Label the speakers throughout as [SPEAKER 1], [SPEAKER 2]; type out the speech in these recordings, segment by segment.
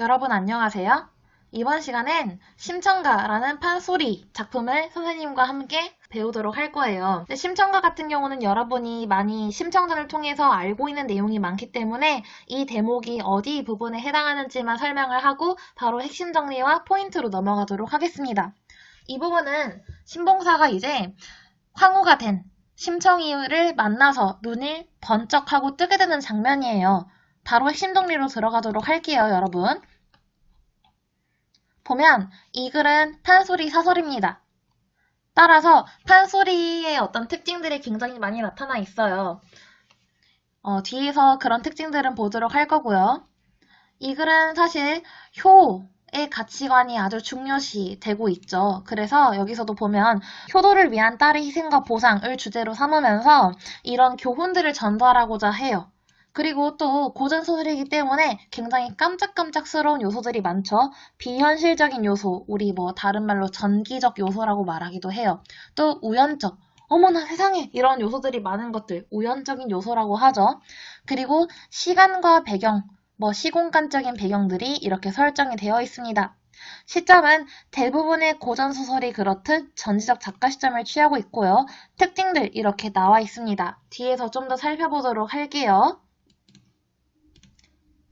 [SPEAKER 1] 여러분 안녕하세요. 이번 시간엔 심청가라는 판소리 작품을 선생님과 함께 배우도록 할 거예요. 심청가 같은 경우는 여러분이 많이 심청전을 통해서 알고 있는 내용이 많기 때문에 이 대목이 어디 부분에 해당하는지만 설명을 하고 바로 핵심 정리와 포인트로 넘어가도록 하겠습니다. 이 부분은 신봉사가 이제 황후가 된 심청이를 만나서 눈을 번쩍 하고 뜨게 되는 장면이에요. 바로 핵심 정리로 들어가도록 할게요, 여러분. 보면 이 글은 판소리 사설입니다. 따라서 판소리의 어떤 특징들이 굉장히 많이 나타나 있어요. 어, 뒤에서 그런 특징들은 보도록 할 거고요. 이 글은 사실 효의 가치관이 아주 중요시 되고 있죠. 그래서 여기서도 보면 효도를 위한 딸의 희생과 보상을 주제로 삼으면서 이런 교훈들을 전달하고자 해요. 그리고 또 고전 소설이기 때문에 굉장히 깜짝깜짝스러운 요소들이 많죠. 비현실적인 요소, 우리 뭐 다른 말로 전기적 요소라고 말하기도 해요. 또 우연적, 어머나 세상에 이런 요소들이 많은 것들 우연적인 요소라고 하죠. 그리고 시간과 배경, 뭐 시공간적인 배경들이 이렇게 설정이 되어 있습니다. 시점은 대부분의 고전 소설이 그렇듯 전지적 작가 시점을 취하고 있고요. 특징들 이렇게 나와 있습니다. 뒤에서 좀 더 살펴보도록 할게요.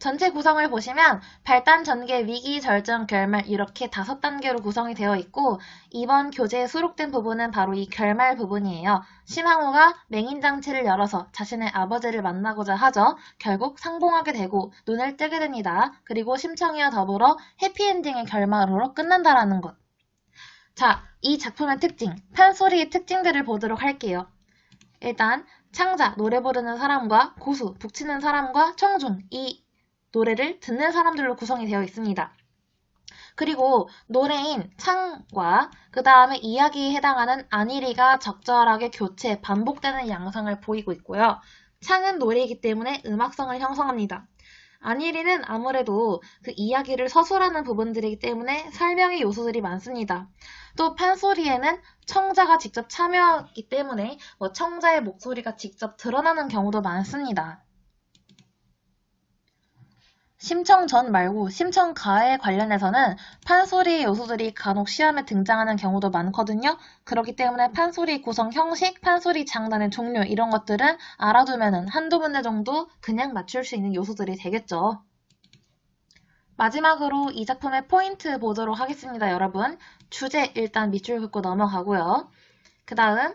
[SPEAKER 1] 전체 구성을 보시면 발단, 전개, 위기, 절정, 결말 이렇게 다섯 단계로 구성이 되어 있고 이번 교재에 수록된 부분은 바로 이 결말 부분이에요. 심항우가 맹인장치를 열어서 자신의 아버지를 만나고자 하죠. 결국 상봉하게 되고 눈을 뜨게 됩니다. 그리고 심청이와 더불어 해피엔딩의 결말으로 끝난다라는 것. 자, 이 작품의 특징, 판소리의 특징들을 보도록 할게요. 일단 창자, 노래 부르는 사람과 고수, 북치는 사람과 청중, 이 노래를 듣는 사람들로 구성이 되어 있습니다. 그리고 노래인 창과 그 다음에 이야기에 해당하는 안일이가 적절하게 교체, 반복되는 양상을 보이고 있고요. 창은 노래이기 때문에 음악성을 형성합니다. 안일이는 아무래도 그 이야기를 서술하는 부분들이기 때문에 설명의 요소들이 많습니다. 또 판소리에는 청자가 직접 참여하기 때문에 뭐 청자의 목소리가 직접 드러나는 경우도 많습니다. 심청 전 말고 심청 가에 관련해서는 판소리 요소들이 간혹 시험에 등장하는 경우도 많거든요. 그렇기 때문에 판소리 구성 형식, 판소리 장단의 종류 이런 것들은 알아두면 한두 문제 정도 그냥 맞출 수 있는 요소들이 되겠죠. 마지막으로 이 작품의 포인트 보도록 하겠습니다, 여러분. 주제 일단 밑줄 긋고 넘어가고요. 그 다음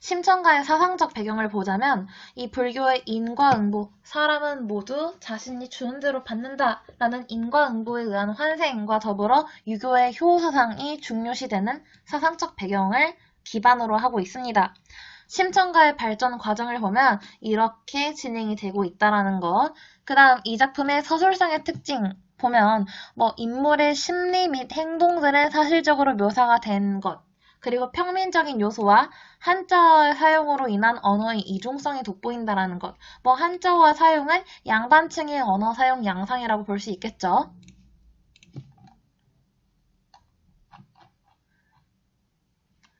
[SPEAKER 1] 심청가의 사상적 배경을 보자면 이 불교의 인과응보, 사람은 모두 자신이 주는 대로 받는다 라는 인과응보에 의한 환생과 더불어 유교의 효 사상이 중요시되는 사상적 배경을 기반으로 하고 있습니다. 심청가의 발전 과정을 보면 이렇게 진행이 되고 있다라는 것. 그 다음 이 작품의 서술상의 특징 보면 뭐 인물의 심리 및 행동들은 사실적으로 묘사가 된 것. 그리고 평민적인 요소와 한자어의 사용으로 인한 언어의 이중성이 돋보인다는 것. 뭐 한자어의 사용은 양반층의 언어 사용 양상이라고 볼 수 있겠죠.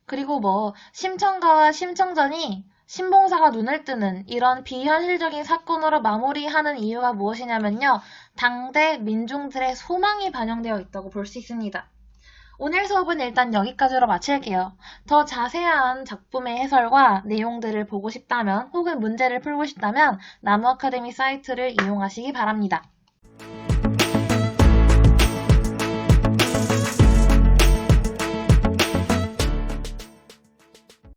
[SPEAKER 1] 그리고 뭐 심청가와 심청전이 신봉사가 눈을 뜨는 이런 비현실적인 사건으로 마무리하는 이유가 무엇이냐면요. 당대 민중들의 소망이 반영되어 있다고 볼 수 있습니다. 오늘 수업은 일단 여기까지로 마칠게요. 더 자세한 작품의 해설과 내용들을 보고 싶다면 혹은 문제를 풀고 싶다면 나무 아카데미 사이트를 이용하시기 바랍니다.